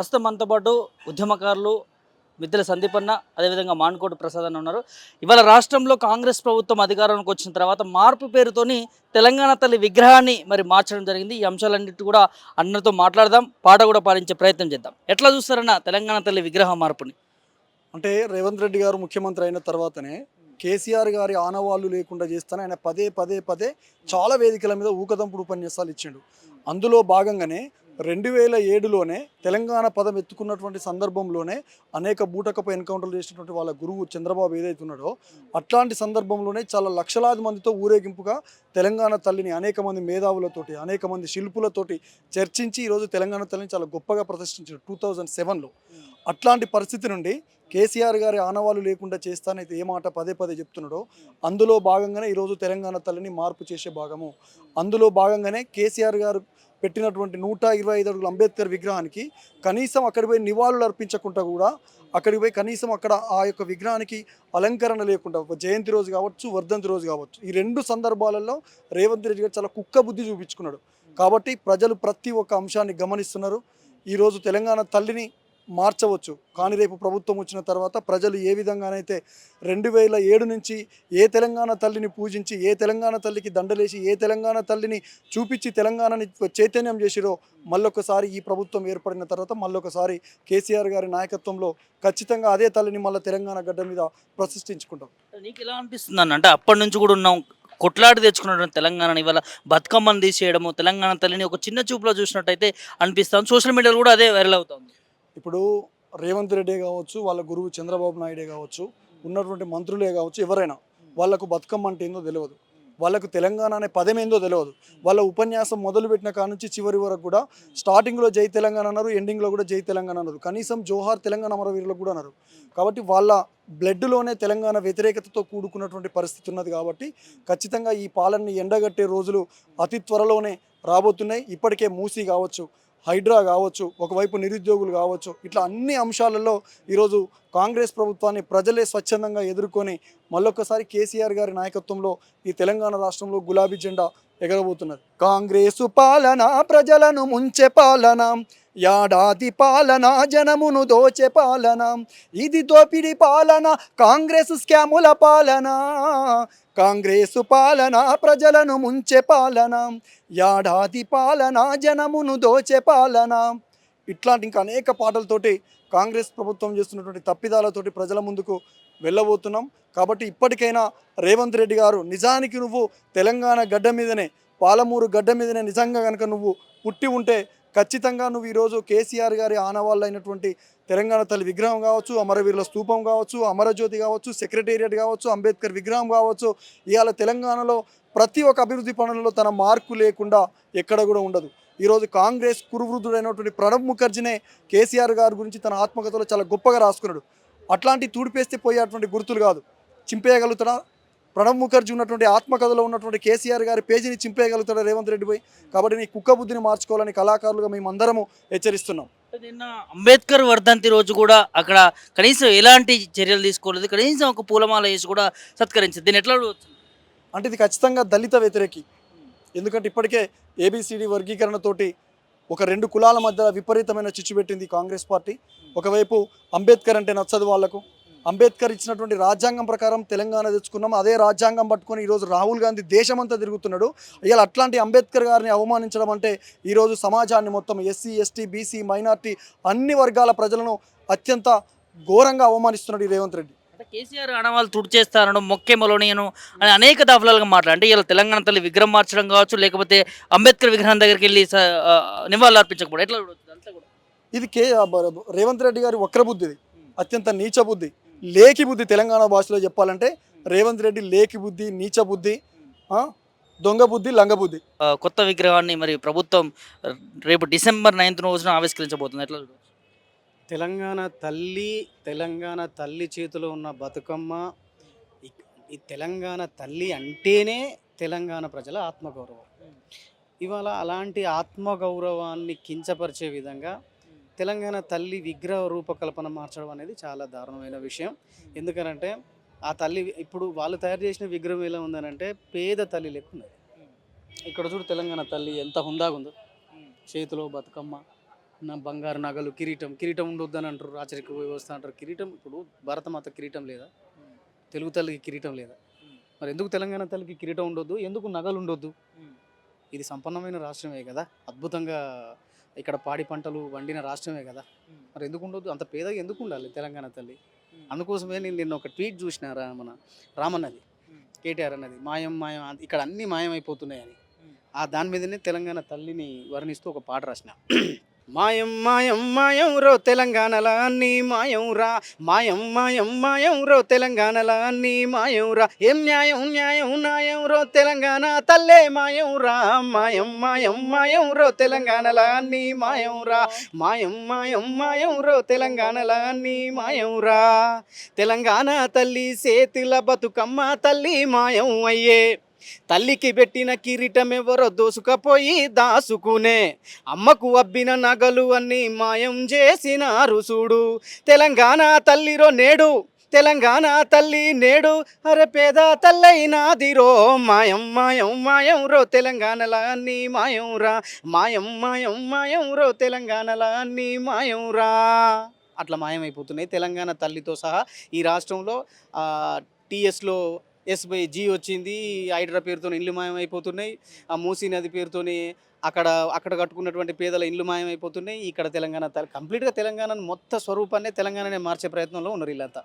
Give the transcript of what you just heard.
ప్రస్తుతం మనతో పాటు ఉద్యమకారులు మిద్దెల సందీపన్న అదేవిధంగా మాన్కోటి ప్రసాద్ అన్న ఉన్నారు. ఇవాళ రాష్ట్రంలో కాంగ్రెస్ ప్రభుత్వం అధికారంలోకి వచ్చిన తర్వాత మార్పు పేరుతోని తెలంగాణ తల్లి విగ్రహాన్ని మరి మార్చడం జరిగింది. ఈ అంశాలన్నిటి కూడా అన్నతో మాట్లాడదాం. పాట కూడా పాలించే ప్రయత్నం చేద్దాం. ఎట్లా చూస్తారన్న తెలంగాణ తల్లి విగ్రహ మార్పుని? అంటే రేవంత్ రెడ్డి గారు ముఖ్యమంత్రి అయిన తర్వాతనే కేసీఆర్ గారి ఆనవాళ్ళు లేకుండా చేస్తాను ఆయన పదే పదే పదే చాలా వేదికల మీద ఊకదంపుడు ఉపన్యాసాలు ఇచ్చిండు. అందులో భాగంగానే రెండు వేల ఏడులోనే తెలంగాణ పదం ఎత్తుకున్నటువంటి సందర్భంలోనే అనేక బూటకపు ఎన్కౌంటర్లు చేసినటువంటి వాళ్ళ గురువు చంద్రబాబు ఏదైతే ఉన్నాడో అట్లాంటి సందర్భంలోనే చాలా లక్షలాది మందితో ఊరేగింపుగా తెలంగాణ తల్లిని అనేక మంది మేధావులతోటి అనేక మంది శిల్పులతోటి చర్చించి ఈరోజు తెలంగాణ తల్లిని చాలా గొప్పగా ప్రదర్శించారు టూ థౌజండ్ సెవెన్లో. అట్లాంటి పరిస్థితి నుండి కేసీఆర్ గారి ఆనవాళ్ళు లేకుండా చేస్తానైతే ఏ మాట పదే పదే చెప్తున్నాడో అందులో భాగంగానే ఈరోజు తెలంగాణ తల్లిని మార్పు చేసే భాగము. అందులో భాగంగానే కేసీఆర్ గారు పెట్టినటువంటి నూట ఇరవై ఐదు అడుగుల అంబేద్కర్ విగ్రహానికి కనీసం అక్కడికి పోయి నివాళులు అర్పించకుండా కూడా అక్కడికి పోయి కనీసం అక్కడ ఆ యొక్క విగ్రహానికి అలంకరణ లేకుండా జయంతి రోజు కావచ్చు వర్ధంతి రోజు కావచ్చు ఈ రెండు సందర్భాలలో రేవంత్ రెడ్డి గారు చాలా కుక్క బుద్ధి చూపించుకున్నాడు. కాబట్టి ప్రజలు ప్రతి ఒక్క అంశాన్ని గమనిస్తున్నారు. ఈరోజు తెలంగాణ తల్లిని మార్చవచ్చు. కానీ రేపు ప్రభుత్వం వచ్చిన తర్వాత ప్రజలు ఏ విధంగానైతే రెండు వేల ఏడు నుంచి ఏ తెలంగాణ తల్లిని పూజించి ఏ తెలంగాణ తల్లికి దండలేసి ఏ తెలంగాణ తల్లిని చూపించి తెలంగాణని చైతన్యం చేసిరో మళ్ళొకసారి ఈ ప్రభుత్వం ఏర్పడిన తర్వాత మళ్ళొకసారి కేసీఆర్ గారి నాయకత్వంలో ఖచ్చితంగా అదే తల్లిని మళ్ళీ తెలంగాణ గడ్డ మీద ప్రతిష్ఠించుకుంటాం. నీకు ఎలా అనిపిస్తుంది అంటే అప్పటి నుంచి కూడా ఉన్నాం కొట్లాడి తెచ్చుకున్నటువంటి తెలంగాణని ఇవాళ బతుకమ్మను తీసేయడము తెలంగాణ తల్లిని ఒక చిన్న చూపులో చూసినట్టయితే అనిపిస్తాం సోషల్ మీడియాలో కూడా అదే వైరల్ అవుతుంది. ఇప్పుడు రేవంత్ రెడ్డి కావచ్చు వాళ్ళ గురువు చంద్రబాబు నాయుడే కావచ్చు ఉన్నటువంటి మంత్రులే కావచ్చు ఎవరైనా వాళ్ళకు బతుకమ్మ అంటే ఏందో తెలియదు. వాళ్ళకు తెలంగాణ అనే పదం ఏందో తెలియదు. వాళ్ళ ఉపన్యాసం మొదలుపెట్టిన కాడ నుంచి చివరి వరకు కూడా స్టార్టింగ్లో జై తెలంగాణ అన్నారు ఎండింగ్లో కూడా జై తెలంగాణ అన్నారు. కనీసం జోహార్ తెలంగాణ అమరవీరులకు కూడా అన్నారు. కాబట్టి వాళ్ళ బ్లడ్లోనే తెలంగాణ వ్యతిరేకతతో కూడుకున్నటువంటి పరిస్థితి ఉన్నది కాబట్టి ఖచ్చితంగా ఈ పాలనని ఎండగట్టే రోజులు అతి త్వరలోనే రాబోతున్నాయి. ఇప్పటికే మూసీ కావచ్చు హైడ్రా కావచ్చు ఒకవైపు నిరుద్యోగులు కావచ్చు ఇట్లా అన్ని అంశాలలో ఈరోజు కాంగ్రెస్ ప్రభుత్వాన్ని ప్రజలే స్వచ్ఛందంగా ఎదుర్కొని మళ్ళొకసారి కేసీఆర్ గారి నాయకత్వంలో ఈ తెలంగాణ రాష్ట్రంలో గులాబీ జెండా ఎగరబోతున్నది కాంగ్రెసు పాలన ప్రజలను ముంచె పాలన యాడాది పాలన జనమును దోచే పాలన? ఇది దోపిడి పాలన? కాంగ్రెస్ స్కాముల పాలన? కాంగ్రెసు పాలన ప్రజలను ముంచే పాలన? యాడాది పాలన జనమును దోచే పాలన? ఇట్లాంటి ఇంకా అనేక పాటలతోటి కాంగ్రెస్ ప్రభుత్వం చేస్తున్నటువంటి తప్పిదాలతోటి ప్రజల ముందుకు వెళ్ళబోతున్నాం. కాబట్టి ఇప్పటికైనా రేవంత్ రెడ్డి గారు నిజానికి నువ్వు తెలంగాణ గడ్డ మీదనే పాలమూరు గడ్డ మీదనే నిజంగా కనుక నువ్వు పుట్టి ఉంటే ఖచ్చితంగా నువ్వు ఈరోజు కేసీఆర్ గారి ఆనవాళ్ళు అయినటువంటి తెలంగాణ తల్లి విగ్రహం కావచ్చు అమరవీరుల స్తూపం కావచ్చు అమరజ్యోతి కావచ్చు సెక్రటేరియట్ కావచ్చు అంబేద్కర్ విగ్రహం కావచ్చు ఇవాళ తెలంగాణలో ప్రతి ఒక్క అభివృద్ధి పనులలో తన మార్కు లేకుండా ఎక్కడ కూడా ఉండదు. ఈరోజు కాంగ్రెస్ కురువృద్ధుడైనటువంటి ప్రణబ్ ముఖర్జీనే కేసీఆర్ గారి గురించి తన ఆత్మకథలో చాలా గొప్పగా రాసుకున్నాడు. అట్లాంటి తూడిపేస్తే పోయేటువంటి గుర్తులు కాదు. చింపేయగలుగుతాడా? ప్రణబ్ ముఖర్జీ ఉన్నటువంటి ఆత్మకథలో ఉన్నటువంటి కేసీఆర్ గారి పేజీని చింపేయగలుగుతాడా రేవంత్ రెడ్డి పోయి? కాబట్టి నీ కుక్క బుద్ధిని మార్చుకోవాలని కళాకారులుగా మేము అందరము హెచ్చరిస్తున్నాం. నిన్న అంబేద్కర్ వర్ధంతి రోజు కూడా అక్కడ కనీసం ఎలాంటి చర్యలు తీసుకోలేదు. కనీసం ఒక పూలమాల వేసి కూడా సత్కరించింది దీన్ని ఎట్లా? అంటే ఇది ఖచ్చితంగా దళిత వ్యతిరేకి. ఎందుకంటే ఇప్పటికే ఏబిసిడి వర్గీకరణతోటి ఒక రెండు కులాల మధ్య విపరీతమైన చిచ్చు పెట్టింది కాంగ్రెస్ పార్టీ. ఒకవైపు అంబేద్కర్ అంటే నచ్చదు వాళ్ళకు. అంబేద్కర్ ఇచ్చినటువంటి రాజ్యాంగం ప్రకారం తెలంగాణ తెచ్చుకున్నాం. అదే రాజ్యాంగం పట్టుకొని ఈరోజు రాహుల్ గాంధీ దేశమంతా తిరుగుతున్నాడు. ఇవాళ అట్లాంటి అంబేద్కర్ గారిని అవమానించడం అంటే ఈరోజు సమాజాన్ని మొత్తం ఎస్సీ ఎస్టీ బీసీ మైనార్టీ అన్ని వర్గాల ప్రజలను అత్యంత ఘోరంగా అవమానిస్తున్నాడు ఈ రేవంత్ రెడ్డి. అంటే కేసీఆర్ ఆనవాళ్ళు తుడిచేస్తానడం మొక్కే మొలోనియను అని అనేక దాఫలాలుగా మాట్లాడు అంటే ఇలా తెలంగాణ తల్లి విగ్రహం మార్చడం కావచ్చు లేకపోతే అంబేద్కర్ విగ్రహం దగ్గరికి వెళ్ళి నివాళులు అర్పించకపోవడం ఎట్లా ఇది కే రేవంత్ రెడ్డి గారి వక్ర బుద్ధి ఇది అత్యంత నీచ బుద్ధి లేకి బుద్ధి తెలంగాణ భాషలో చెప్పాలంటే రేవంత్ రెడ్డి లేకి బుద్ధి నీచ బుద్ధి దొంగ బుద్ధి లంగ బుద్ధి. కొత్త విగ్రహాన్ని మరి ప్రభుత్వం రేపు డిసెంబర్ నైన్త్ రోజున ఆవిష్కరించబోతుంది. ఎట్లా తెలంగాణ తల్లి తెలంగాణ తల్లి చేతిలో ఉన్న బతుకమ్మ ఈ- ఈ తెలంగాణ తల్లి అంటేనే తెలంగాణ ప్రజల ఆత్మగౌరవం. ఇవాళ అలాంటి ఆత్మగౌరవాన్ని కించపరిచే విధంగా తెలంగాణ తల్లి విగ్రహ రూపకల్పన మార్చడం అనేది చాలా దారుణమైన విషయం. ఎందుకనంటే ఆ తల్లి ఇప్పుడు వాళ్ళు తయారు చేసిన విగ్రహం ఎలా ఉందనంటే పేద తల్లి లెక్క ఉన్నది ఇక్కడ చూడు తెలంగాణ తల్లి ఎంత హుందాగా ఉందో చేతిలో బతుకమ్మ నా బంగారు నగలు కిరీటం. కిరీటం ఉండొద్దని అని అంటారు రాచరిక వ్యవస్థ అంటారు. కిరీటం ఇప్పుడు భారతమాత కిరీటం లేదా? తెలుగు తల్లికి కిరీటం లేదా? మరి ఎందుకు తెలంగాణ తల్లికి కిరీటం ఉండొద్దు? ఎందుకు నగలు ఉండొద్దు? ఇది సంపన్నమైన రాష్ట్రమే కదా. అద్భుతంగా ఇక్కడ పాడి పంటలు వండిన రాష్ట్రమే కదా. మరి ఎందుకు ఉండొద్దు? అంత పేదగా ఎందుకు ఉండాలి తెలంగాణ తల్లి? అందుకోసమే నేను నిన్న ఒక ట్వీట్ చూసిన మన రామన్నది కేటీఆర్ అన్నది. మాయం మాయం ఇక్కడ అన్ని మాయం అయిపోతున్నాయని ఆ దాని మీదనే తెలంగాణ తల్లిని వర్ణిస్తూ ఒక పాట రాసిన. మాయం మాయం మాయం రో తెలంగాణల అన్ని మాయం రా. మాయం మాయం మాయం రో తెలంగాణల అన్ని మాయం రా. ఏం న్యాయం న్యాయం న్యాయం? రో తెలంగాణ తల్లే మాయం రా. మాయం మాయం మాయం రో తెలంగాణలా అన్ని మాయం రా. మాయం మాయం మాయం రో తెలంగాణలా అన్ని మాయం రా. తెలంగాణ తల్లి సేతుల బతుకమ్మ తల్లి మాయం అయ్యే. తల్లికి పెట్టిన కిరీటం ఎవరో దోసుకపోయి దాసుకునే. అమ్మకు అబ్బిన నగలు అన్ని మాయం చేసినారు చూడు. తెలంగాణ తల్లిరో నేడు తెలంగాణ తల్లి నేడు అరే పేద తల్లైనాదిరో మాయం మాయం మాయం రో తెలంగాణలా అన్ని మాయం రా మాయం మాయం మాయం రో తెలంగాణలా అన్ని మాయం రా. అట్లా మాయమైపోతున్నాయి. తెలంగాణ తల్లితో సహా ఈ రాష్ట్రంలో టీఎస్లో ఎస్బై జీ వచ్చింది హైడ్రా పేరుతో ఇల్లు మాయమైపోతున్నాయి ఆ మూసీ నది పేరుతోనే అక్కడ అక్కడ కట్టుకున్నటువంటి పేదల ఇల్లు మాయమైపోతున్నాయి. ఇక్కడ తెలంగాణ కంప్లీట్గా తెలంగాణను మొత్త స్వరూపాన్ని తెలంగాణనే మార్చే ప్రయత్నంలో ఉన్నారు వీళ్ళంతా.